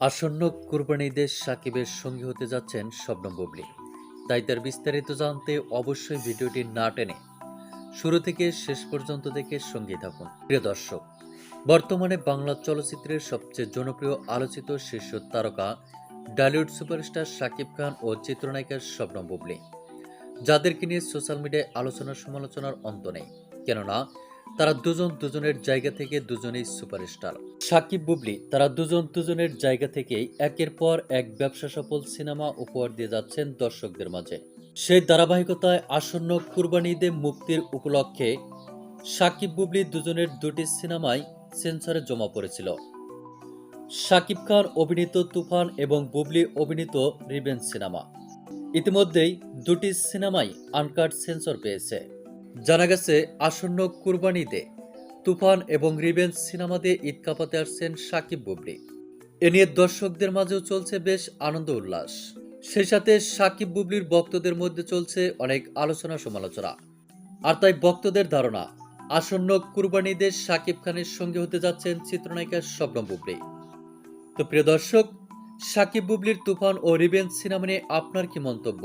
আসন্ন কুরবানি ঈদের সাকিবের সঙ্গী হতে যাচ্ছেন শবনম বুবলি। তাই তার বিস্তারিত জানতে অবশ্যই ভিডিওটি না টেনে শুরু থেকে শেষ পর্যন্ত দেখে সঙ্গী থাকুন। প্রিয় দর্শক, বর্তমানে বাংলা চলচ্চিত্রের সবচেয়ে জনপ্রিয় আলোচিত শীর্ষ তারকা ডালিউড সুপারস্টার শাকিব খান ও চিত্রনায়িকা শবনম বুবলি। যাদেরকে নিয়ে সোশ্যাল মিডিয়ায় আলোচনা সমালোচনার অন্ত নেই। কেননা তারা দুজন দুজনের জায়গা থেকে দুজনেই সুপারস্টার। সাকিব বুবলি, তারা দুজন দুজনের জায়গা থেকেই একের পর এক ব্যবসা সফল সিনেমা উপহার দিয়ে যাচ্ছেন দর্শকদের মাঝে। সেই ধারাবাহিকতায় আসন্ন কুরবানি মুক্তির উপলক্ষে সাকিব বুবলি দুজনের দুটি সিনেমায় সেন্সরে জমা পড়েছিল। সাকিব খান অভিনীত তুফান এবং বুবলি অভিনীত রিভেঞ্জ সিনেমা। ইতিমধ্যেই দুটি সিনেমাই আনকাট সেন্সর পেয়েছে। জানা গেছে, আসন্ন কুরবানিতে তুফান এবং রিভেঞ্জ সিনেমা দিয়ে ঈদ কাপাতে আসছেন সাকিব বুবলি। এ নিয়ে দর্শকদের মাঝেও চলছে বেশ আনন্দ উল্লাস। সেই সাথে সাকিব বুবলির ভক্তদের মধ্যে চলছে অনেক আলোচনা সমালোচনা। আর তাই ভক্তদের ধারণা, আসন্ন কুরবানিদের সাকিব খানের সঙ্গে হতে যাচ্ছেন চিত্রনায়িকা শবনম বুবলি। তো প্রিয় দর্শক, সাকিব বুবলির তুফান ও রিভেঞ্জ সিনেমা নিয়ে আপনার কি মন্তব্য?